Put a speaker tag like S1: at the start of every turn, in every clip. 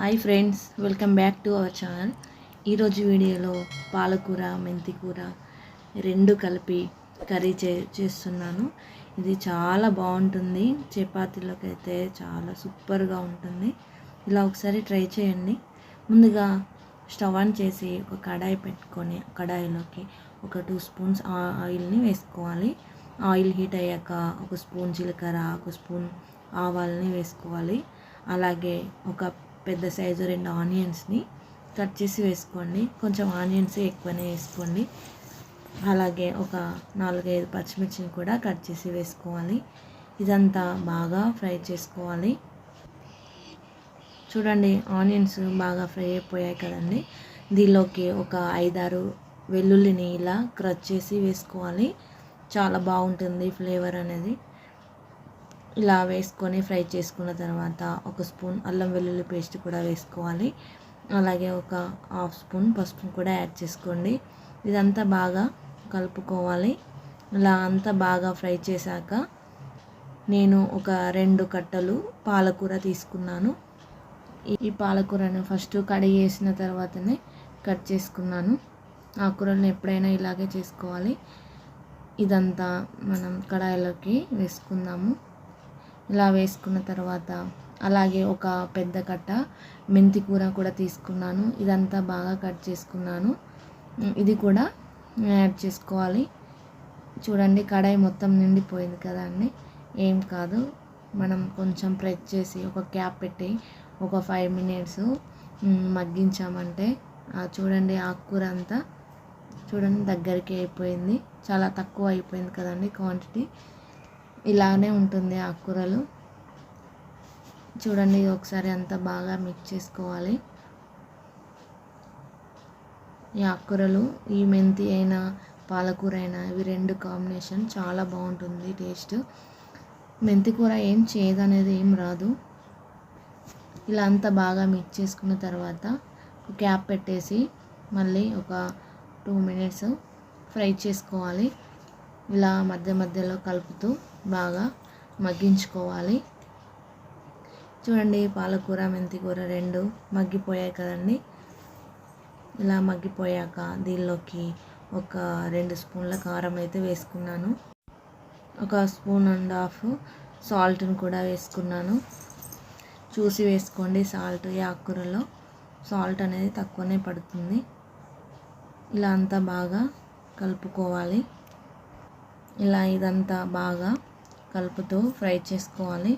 S1: Hi friends welcome back to our channel ఈరోజు వీడియోలో పాలకూర మెంతికూర రెండు కలిపి కర్రీ చే చేస్తున్నాను. ఇది చాలా బాగుంటుంది. చపాతీలోకి అయితే చాలా సూపర్గా ఉంటుంది. ఇలా ఒకసారి ట్రై చేయండి. ముందుగా స్టవ్ ఆన్ చేసి ఒక కడాయి పెట్టుకొని కడాయిలోకి ఒక టూ స్పూన్స్ ఆయిల్ని వేసుకోవాలి. ఆయిల్ హీట్ అయ్యాక ఒక స్పూన్ జీలకర్ర ఒక స్పూన్ ఆవాలని వేసుకోవాలి. అలాగే ఒక పెద్ద సైజు రెండు ఆనియన్స్ని కట్ చేసి వేసుకోండి. కొంచెం ఆనియన్స్ ఎక్కువనే వేసుకోండి. అలాగే ఒక నాలుగైదు పచ్చిమిర్చిని కూడా కట్ చేసి వేసుకోవాలి. ఇదంతా బాగా ఫ్రై చేసుకోవాలి. చూడండి ఆనియన్స్ బాగా ఫ్రై అయిపోయాయి కదండి. దీనిలోకి ఒక ఐదారు వెల్లుల్లిని ఇలా క్రచ్ చేసి వేసుకోవాలి. చాలా బాగుంటుంది ఫ్లేవర్ అనేది. ఇలా వేసుకొని ఫ్రై చేసుకున్న తర్వాత ఒక స్పూన్ అల్లం వెల్లుల్లి పేస్ట్ కూడా వేసుకోవాలి. అలాగే ఒక హాఫ్ స్పూన్ పసుపు కూడా యాడ్ చేసుకోండి. ఇదంతా బాగా కలుపుకోవాలి. ఇలా అంతా బాగా ఫ్రై చేశాక నేను ఒక రెండు కట్టలు పాలకూర తీసుకున్నాను. ఈ పాలకూరను ఫస్ట్ కడిగి వేసిన తర్వాతనే కట్ చేసుకున్నాను. ఆ కూరలను ఎప్పుడైనా ఇలాగే చేసుకోవాలి. ఇదంతా మనం కడాయిలోకి వేసుకుందాము. ఇలా వేసుకున్న తర్వాత అలాగే ఒక పెద్ద కట్ట మెంతి కూర కూడా తీసుకున్నాను. ఇదంతా బాగా కట్ చేసుకున్నాను. ఇది కూడా యాడ్ చేసుకోవాలి. చూడండి కడాయి మొత్తం నిండిపోయింది కదా అండి. ఏం కాదు మనం కొంచెం ప్రెస్ చేసి ఒక క్యాప్ పెట్టి ఒక ఫైవ్ మినిట్స్ మగ్గించామంటే చూడండి ఆకుకూర అంతా చూడండి దగ్గరికి అయిపోయింది. చాలా తక్కువ అయిపోయింది కదండి క్వాంటిటీ. ఇలానే ఉంటుంది ఆకుకూరలు చూడండి ఒకసారి అంత బాగా మిక్స్ చేసుకోవాలి. ఈ ఆకుకూరలు ఈ మెంతి అయినా పాలకూర అయినా ఇవి రెండు కాంబినేషన్ చాలా బాగుంటుంది టేస్ట్ మెంతి కూర ఏం చేయదనేది ఏం రాదు. ఇలా అంతా బాగా మిక్స్ చేసుకున్న తర్వాత క్యాప్ పెట్టేసి మళ్ళీ ఒక టూ మినిట్స్ ఫ్రై చేసుకోవాలి. ఇలా మధ్య మధ్యలో కలుపుతూ బాగా మగ్గించుకోవాలి. చూడండి పాలకూర మెంతికూర రెండు మగ్గిపోయాయి కదండి. ఇలా మగ్గిపోయాక దీనిలోకి ఒక రెండు స్పూన్ల కారం అయితే వేసుకున్నాను. ఒక స్పూన్ అండ్ హాఫ్ సాల్ట్ని కూడా వేసుకున్నాను. చూసి వేసుకోండి సాల్ట్ ఈ ఆకుకూరలో సాల్ట్ అనేది తక్కువనే పడుతుంది. ఇలా అంతా బాగా కలుపుకోవాలి. ఇలా ఇదంతా బాగా కలుపుతూ ఫ్రై చేసుకోవాలి.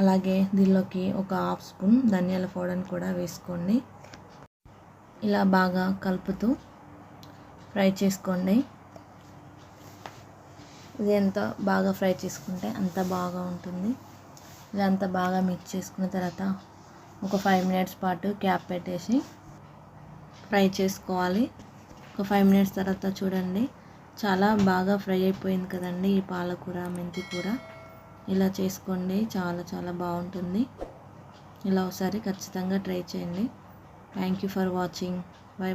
S1: అలాగే దీనిలోకి ఒక హాఫ్ స్పూన్ ధనియాల పౌడర్ని కూడా వేసుకోండి. ఇలా బాగా కలుపుతూ ఫ్రై చేసుకోండి. ఇది ఎంత బాగా ఫ్రై చేసుకుంటే అంత బాగా ఉంటుంది. ఇదంతా బాగా మిక్స్ చేసుకున్న తర్వాత ఒక ఫైవ్ మినిట్స్ పాటు క్యాప్ పెట్టేసి ఫ్రై చేసుకోవాలి. ఒక ఫైవ్ మినిట్స్ తర్వాత చూడండి. చాలా బాగా ఫ్రై అయిపోయింది కదండి ఈ పాలకూర మెంతి కూర. ఇలా చేసుకోండి చాలా చాలా బాగుంటుంది. ఇలా ఒకసారి ఖచ్చితంగా ట్రై చేయండి. Thank you for watching bye